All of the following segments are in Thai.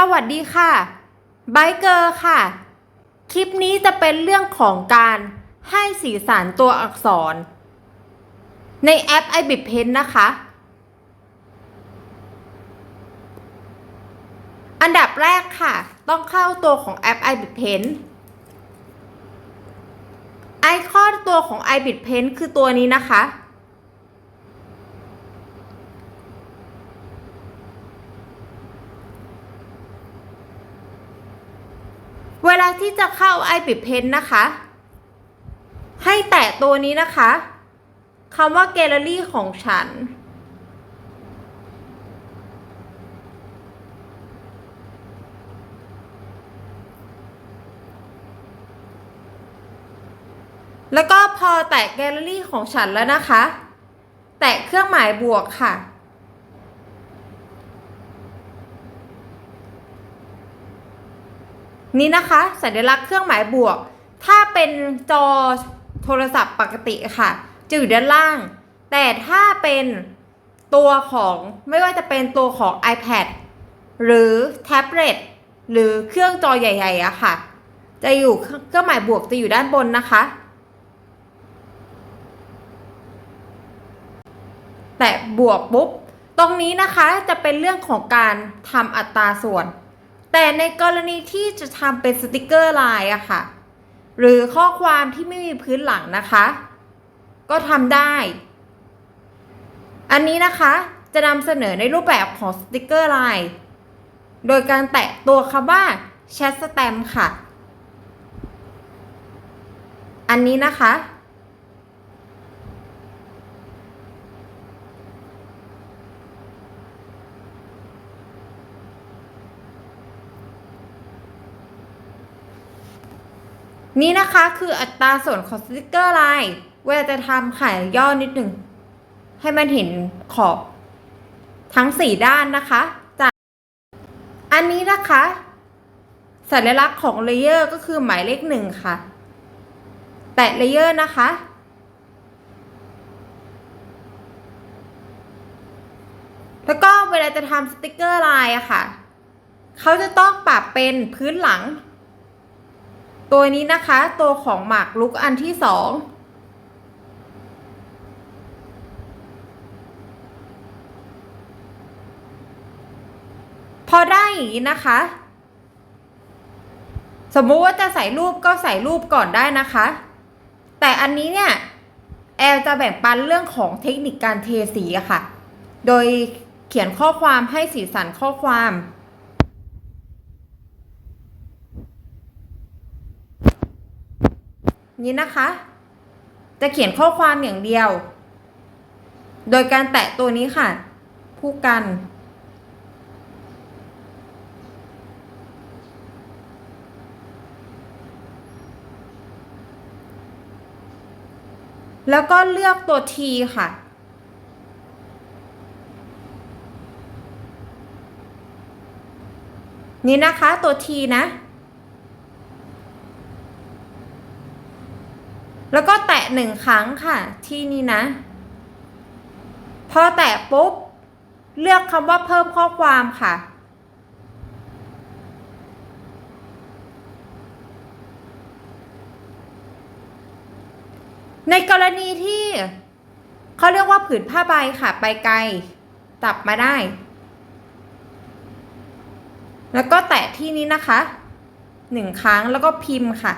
สวัสดีค่ะไบเกอร์ค่ะ คลิปนี้จะเป็นเรื่องของการให้สีสันตัวอักษร ในแอป i b i t Pen นะคะ อันดับแรกค่ะ ต้องเข้าตัวของแอป i b i t Pen ไอคอนตัวของ i b i t Pen คือตัวนี้นะคะ เวลาที่จะ เข้า i b i t Pen นะคะ ให้แตะตัวนี้นะคะคำว่าแกลเลอรี่ของฉัน แล้วก็พอแตะแกลเลอรี่ของฉันแล้วนะคะ แตะเครื่องหมายบวกค่ะ นี่นะคะ สัญลักษณ์เครื่องหมายบวก ถ้าเป็นจอโทรศัพท์ปกติค่ะ จะอยู่ด้านล่าง แต่ถ้าเป็นตัวของไม่ว่าจะเป็นตัวของ iPad หรือแท็บเล็ตหรือเครื่องจอใหญ่ๆอะค่ะ จะอยู่เครื่องหมายบวกจะอยู่ด้านบนนะคะ แต่บวกปุ๊บ ตรงนี้นะคะจะเป็นเรื่องของการทำอัตราส่วน แต่ในกรณีที่จะทำเป็นสติกเกอร์ลายอะค่ะ หรือข้อความที่ไม่มีพื้นหลังนะคะ ก็ทำได้ อันนี้นะคะจะนำเสนอในรูปแบบของสติกเกอร์ลายโดยการแตะตัวคำว่า Chat Stamp ค่ะ อันนี้นะคะ นี่นะคะคืออัตราส่วนของสติกเกอร์ลายเวลาจะทำค่ะย่อนิดหนึ่ง ให้มันเห็นขอบทั้งสี่ด้านนะคะจากอันนี้นะคะ สัญลักษณ์ของเลเยอร์ก็คือหมายเลขหนึ่งค่ะ แตะเลเยอร์นะคะ แล้วก็เวลาจะทำสติกเกอร์ลายอะค่ะ เขาจะต้องปรับเป็นพื้นหลัง ตัวนี้นะคะ ตัวของหมากลุกอันที่สองพอได้อย่างนี้นะคะ สมมุติว่าจะใส่รูปก็ใส่รูปก่อนได้นะคะ แต่อันนี้เนี่ย แอลจะแบ่งปันเรื่องของเทคนิคการเทสีอะค่ะ โดยเขียนข้อความให้สีสันข้อความ นี้นะคะ จะเขียนข้อความอย่างเดียว โดยการแตะตัวนี้ค่ะผู้กัน แล้วก็เลือกตัว T ค่ะนี่นะคะตัว T นะ แล้วก็แตะหนึ่งครั้งค่ะ ที่นี่นะ พอแตะปุ๊บ เลือกคำว่าเพิ่มข้อความค่ะ ในกรณีที่เขาเรียกว่าผืนผ้าใบค่ะ ไปไกลตับมาได้ แล้วก็แตะที่นี้นะคะหนึ่งครั้งแล้วก็พิมพ์ค่ะ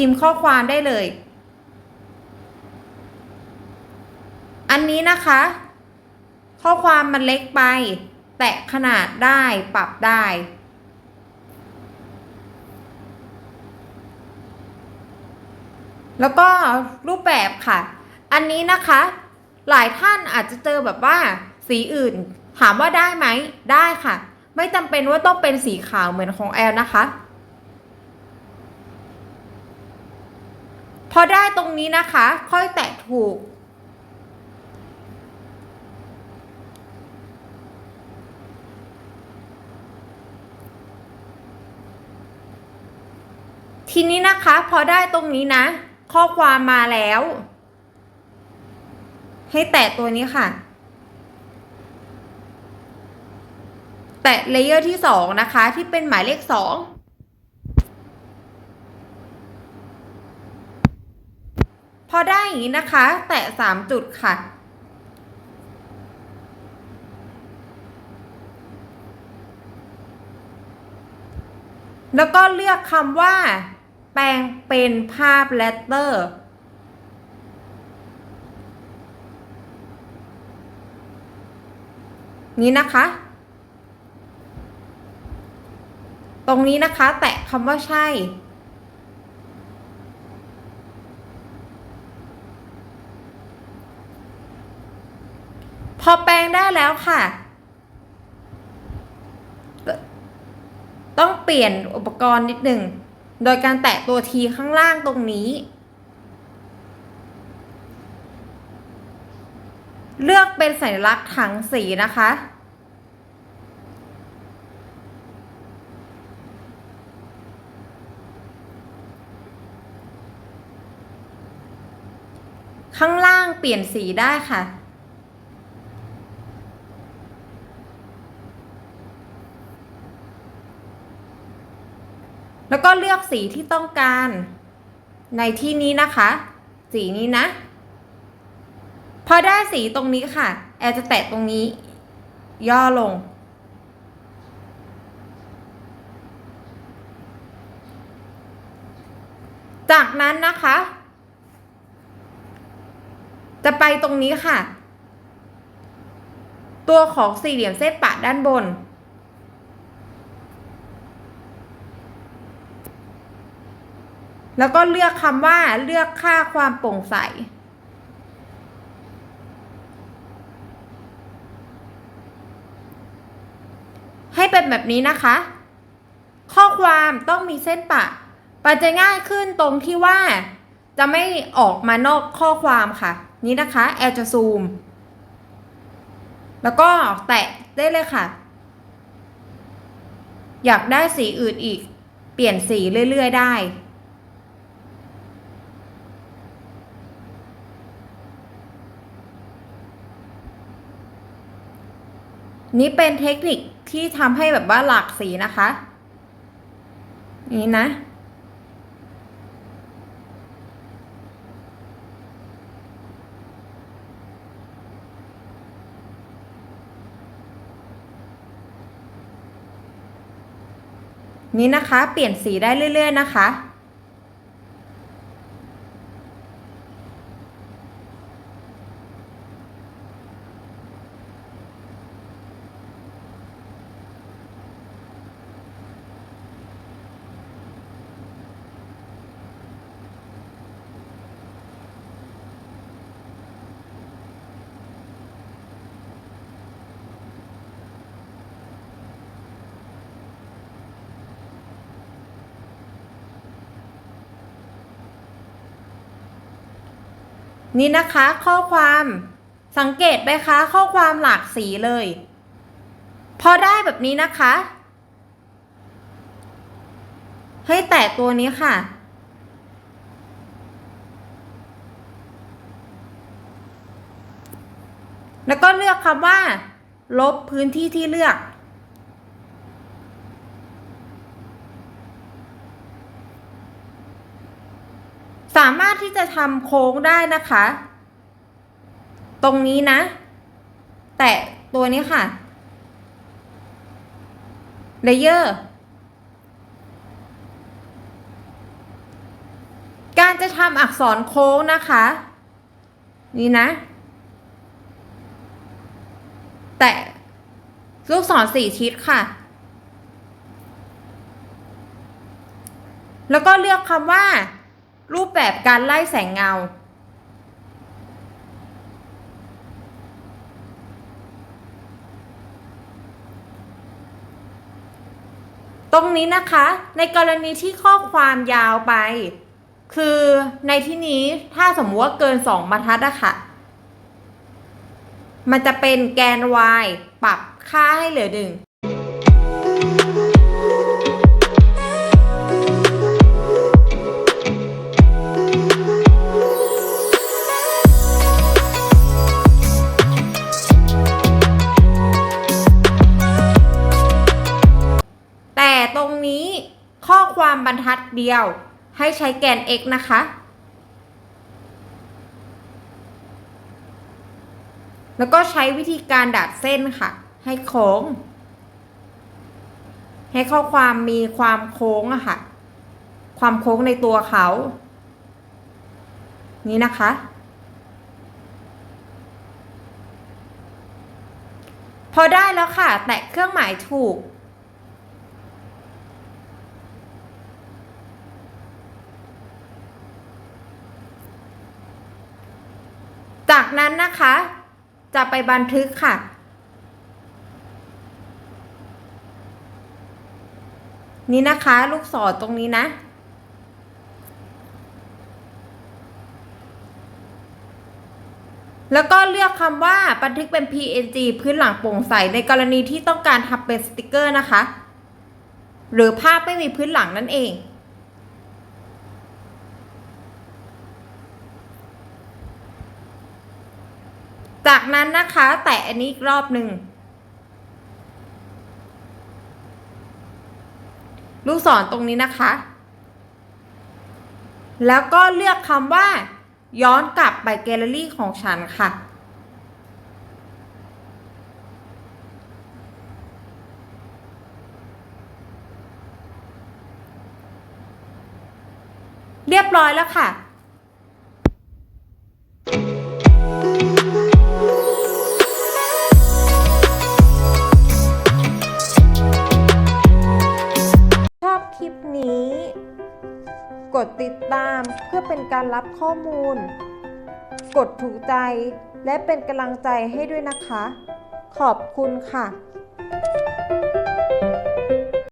พิมพ์ข้อความได้เลย อันนี้นะคะ ข้อความมันเล็กไป แตะขนาดได้ปรับได้ แล้วก็รูปแบบค่ะ อันนี้นะคะ หลายท่านอาจจะเจอแบบว่าสีอื่น ถามว่าได้ไหมได้ค่ะ ไม่จำเป็นว่าต้องเป็นสีขาวเหมือนของแอลนะคะ พอได้ตรงนี้นะคะ ค่อยแตะถูก ทีนี้นะคะ พอได้ตรงนี้นะ ข้อความมาแล้ว ให้แตะตัวนี้ค่ะ แตะเลเยอร์ที่ 2 นะคะ ที่เป็นหมายเลข 2 พอได้อย่างนี้นะคะ แตะสามจุดค่ะ แล้วก็เลือกคำว่า แปลงเป็นภาพเลตเตอร์นี้นะคะ ตรงนี้นะคะ แตะคำว่าใช่ อแปลงได้แล้วค่ะ ต้องเปลี่ยนอุปกรณ์นิดหนึ่ง โดยการแตะตัวทีข้างล่างตรงนี้ เลือกเป็นสัญลักษณ์ถังสีนะคะข้างล่างเปลี่ยนสีได้ค่ะ แล้วก็เลือกสีที่ต้องการในที่นี้นะคะ สีนี้นะ พอได้สีตรงนี้ค่ะ แอร์จะแตะตรงนี้ ย่อลง จากนั้นนะคะ จะไปตรงนี้ค่ะ ตัวของสี่เหลี่ยมเส้นปะด้านบน แล้วก็เลือกคำว่าเลือกค่าความโปร่งใส ให้เป็นแบบนี้นะคะ ข้อความต้องมีเส้นปะมันจะง่ายขึ้นตรงที่ว่า จะไม่ออกมานอกข้อความค่ะ นี้นะคะแอลจะซูม แล้วก็แตะได้เลยค่ะ อยากได้สีอื่นอีก เปลี่ยนสีเรื่อย ๆ ได้ นี่เป็นเทคนิคที่ทำให้แบบว่าหลากสีนะคะ นี่นะ นี่นะคะ เปลี่ยนสีได้เรื่อย ๆ นะคะ นี่นะคะข้อความสังเกตไหมคะ ข้อความหลากสีเลย พอได้แบบนี้นะคะ ให้แตะตัวนี้ค่ะ แล้วก็เลือกคำว่า ลบพื้นที่ที่เลือก สามารถ ทำโค้งได้นะคะ ตรงนี้นะ แตะตัวนี้ค่ะเลเยอร์การจะทำอักษรโค้งนะคะ นี่นะ แตะลูกศรสี่ทิศค่ะ แล้วก็เลือกคำว่า รูปแบบการไล่แสงเงา ตรงนี้นะคะ ในกรณีที่ข้อความยาวไป คือในที่นี้ถ้าสมมติว่าเกินสองบรรทัดอะค่ะ มันจะเป็นแกน y ปรับค่าให้เหลือหนึ่ง รรทัดเดียว ให้ใช้แกน x นะคะ แล้วก็ใช้วิธีการดัดเส้นค่ะ ให้โค้ง ให้ข้อความมีความโค้งอะค่ะ ความโค้งในตัวเขา นี่นะคะพอได้แล้วค่ะ แตะเครื่องหมายถูก จากนั้นนะคะ จะไปบันทึกค่ะ นี่นะคะ ลูกศรตรงนี้นะ แล้วก็เลือกคำว่าบันทึกเป็น PNG พื้นหลังโปร่งใส ในกรณีที่ต้องการทำเป็นสติกเกอร์นะคะ หรือภาพไม่มีพื้นหลังนั่นเอง จากนั้นนะคะแตะอันนี้อีกรอบหนึ่งลูกศรตรงนี้นะคะ แล้วก็เลือกคำว่า ย้อนกลับไปแกลเลอรี่ของฉันค่ะ เรียบร้อยแล้วค่ะ เป็นการรับข้อมูล กดถูกใจ และเป็นกำลังใจให้ด้วยนะคะ ขอบคุณค่ะ